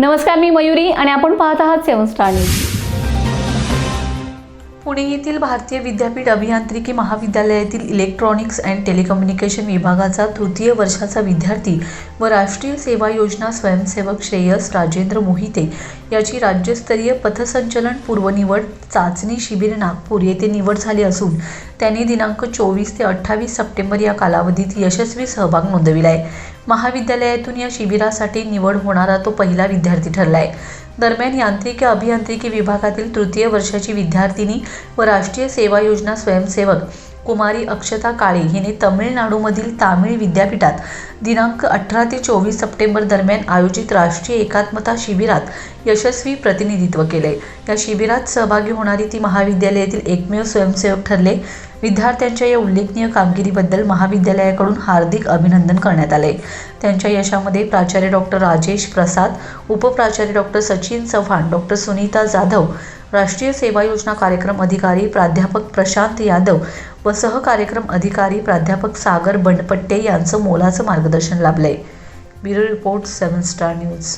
नमस्कार मी मयुरी आणि आपण पाहत आहात सेवन स्टार न्यूज. पुणे येथील भारतीय विद्यापीठ अभियांत्रिकी महाविद्यालयातील इलेक्ट्रॉनिक्स अँड टेलिकम्युनिकेशन विभागाचा तृतीय वर्षाचा विद्यार्थी व राष्ट्रीय सेवा योजना स्वयंसेवक श्रेयस राजेंद्र मोहिते याची राज्यस्तरीय पथसंचलन पूर्वनिवड चाचणी शिबिर नागपूर येथे निवड झाली असून त्यांनी दिनांक चोवीस ते अठ्ठावीस सप्टेंबर या कालावधीत यशस्वी सहभाग नोंदविला आहे. महाविद्यालयातून या शिबिरासाठी निवड होणारा तो पहिला विद्यार्थी ठरला आहे दरम्यान यांत्रिकी अभियांत्रिकी विभागातील तृतीय वर्षाची विद्यार्थिनी व राष्ट्रीय सेवा योजना स्वयंसेवक कुमारी अक्षता काळे हिने तमिळनाडूमधील तामिळ विद्यापीठात दिनांक अठरा ते चोवीस सप्टेंबर दरम्यान आयोजित राष्ट्रीय एकात्मता शिबिरात यशस्वी प्रतिनिधित्व केले. या शिबिरात सहभागी होणारी ती महाविद्यालयातील एकमेव स्वयंसेवक ठरले. विद्यार्थ्यांच्या या उल्लेखनीय कामगिरीबद्दल महाविद्यालयाकडून हार्दिक अभिनंदन करण्यात आले. त्यांच्या यशामध्ये प्राचार्य डॉक्टर राजेश प्रसाद उपप्राचार्य डॉक्टर सचिन चव्हाण डॉक्टर सुनीता जाधव राष्ट्रीय सेवा योजना कार्यक्रम अधिकारी प्राध्यापक प्रशांत यादव व सहकार्यक्रम अधिकारी प्राध्यापक सागर बंडपट्टे यांचं मोलाचं मार्गदर्शन लाभलंय. Bureau report seven star news.